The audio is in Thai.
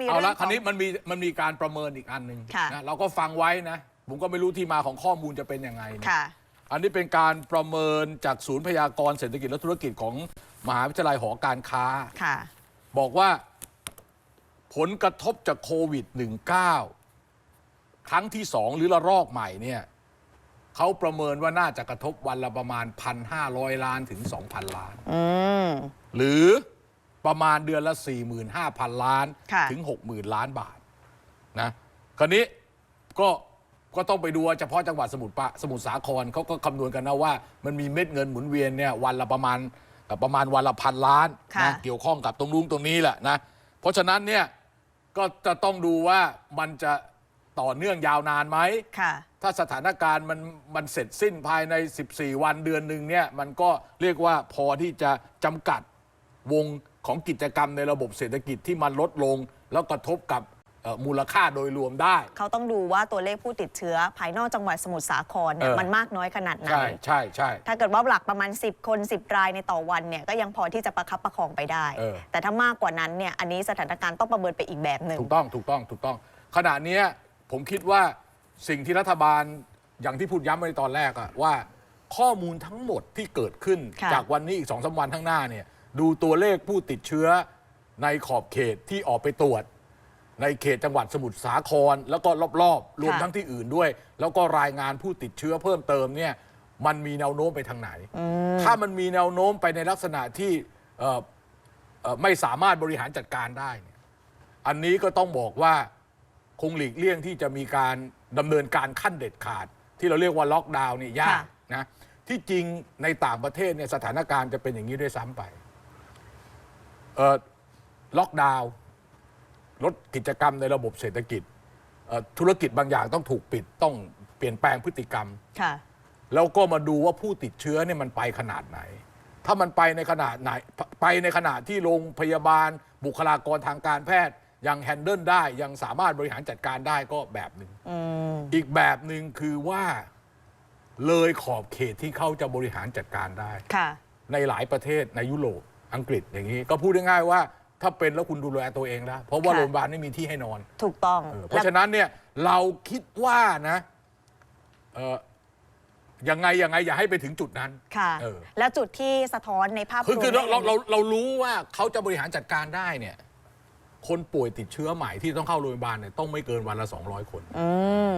มีเอาเรื่ละองคราวนี้ของมันมีมันมีการประเมินอีกอันหนึ่งค่ะนะเราก็ฟังไว้นะ ผมก็ไม่รู้ที่มาของข้อมูลจะเป็นยังไงนะค่ะ อันนี้เป็นการประเมินจากศูนย์พยากรณ์เศรษฐกิจและธุรกิจของมหาวิทยาลัยหอการค้า ค่ะ บอกว่าผลกระทบจากโควิด -19 ครั้งที่สองหรือระลอกใหม่เนี่ยเขาประเมินว่าน่าจะกระทบวันละประมาณ 1,500 ล้านถึง 2,000 ล้าน อืม หรือ ประมาณเดือนละ 45,000 ล้านค่ะถึง 60,000 ล้านบาทนะคราวนี้ก็ก็ต้องไปดูว่าเฉพาะจังหวัดสมุทรปราสมุทรสาครเขาก็คำนวณกันนะว่า มันมีเม็ดเงินหมุนเวียนเนี่ยวันละประมาณประมาณวันละพันล้านค่ะนะเกี่ยวข้องกับตรงนู้นตรงนี้แหละนะเพราะฉะนั้นเนี่ยก็จะต้องดูว่ามันจะต่อเนื่องยาวนานไหมค่ะถ้าสถานการณ์มันมันเสร็จสิ้นภายใน 14 วันเดือนหนึ่งเนี่ยมันก็เรียกว่าพอที่จะจำกัด วงของกิจกรรมในระบบเศรษฐกิจที่มันลดลง แล้วกระทบกับเอ่อมูลค่าโดยรวมได้ เขาต้องดูว่าตัวเลขผู้ติดเชื้อ ภายนอกจังหวัดสมุทรสาครเนี่ยเออมันมากน้อยขนาดไหน ใช่ใช่ใช่ถ้าเกิดว่าหลักประมาณ 10 คน 10 รายในต่อวันเนี่ยก็ยังพอที่จะประคับประคองไปได้เออแต่ถ้ามากกว่านั้นเนี่ยอันนี้สถานการณ์ต้องประเมินไปอีกแบบหนึ่งถูกต้องถูกต้องถูกต้อง ขณะเนี้ยผมคิดว่าสิ่งที่รัฐบาลอย่างที่พูดย้ำไปตอนแรกอะว่า ข้อมูลทั้งหมดที่เกิดขึ้นค่ะจากวันนี้อีกสองสาวันข้างหน้าเนี่ย ดูตัวเลขผู้ติดเชื้อในขอบเขตที่ออกไปตรวจ ในเขตจังหวัดสมุทรสาคร แล้วก็รอบๆ รวมทั้งที่อื่นด้วย แล้วก็รายงานผู้ติดเชื้อเพิ่มเติมเนี่ยมันมีแนวโน้มไปทางไหน ถ้ามันมีแนวโน้มไปในลักษณะที่เอ่อเอ่อไม่สามารถบริหารจัดการได้เนี่ยอันนี้ก็ต้องบอกว่าคงหลีกเลี่ยงที่จะมีการดำเนินการขั้นเด็ดขาด ที่เราเรียกว่าล็อกดาวน์นี่ยากค่ะนะที่จริงในต่างประเทศเนี่ยสถานการณ์จะเป็นอย่างนี้ด้วยซ้ำไป เอ่อล็อกดาวน์ลดกิจกรรมในระบบเศรษฐกิจเอ่อธุรกิจบางอย่างต้องถูกปิดต้องเปลี่ยนแปลงพฤติกรรม ค่ะ แล้วก็มาดูว่าผู้ติดเชื้อเนี่ยมันไปขนาดไหน ถ้ามันไปในขนาดไหน ไปในขนาดที่โรงพยาบาล บุคลากรทางการแพทย์ ยังแฮนเดิลได้ยังสามารถบริหารจัดการได้ก็แบบหนึ่ง อืม อีกแบบหนึ่งคือว่าเลยขอบเขตที่เขาจะบริหารจัดการได้ ค่ะ ในหลายประเทศในยุโรป อังกฤษอย่างนี้ ก็พูดง่ายๆว่า ถ้าเป็นแล้วคุณดูแลตัวเองแล้วเพราะว่าค่ะ โรงพยาบาลไม่มีที่ให้นอนถูกต้องเออเพราะฉะนั้นเนี่ยเราคิดว่านะเออยังไงยังไงอย่าให้ไปถึงจุดนั้น ค่ะ เออ แล้วจุดที่สะท้อนในภาพคือรวมคือเราเราได้เราเรารู้ว่าเขาจะบริหารจัดการได้เนี่ย คนป่วยติดเชื้อใหม่ที่ต้องเข้าโรงพยาบาลเนี่ยต้องไม่เกินวันละ 200 คน อืม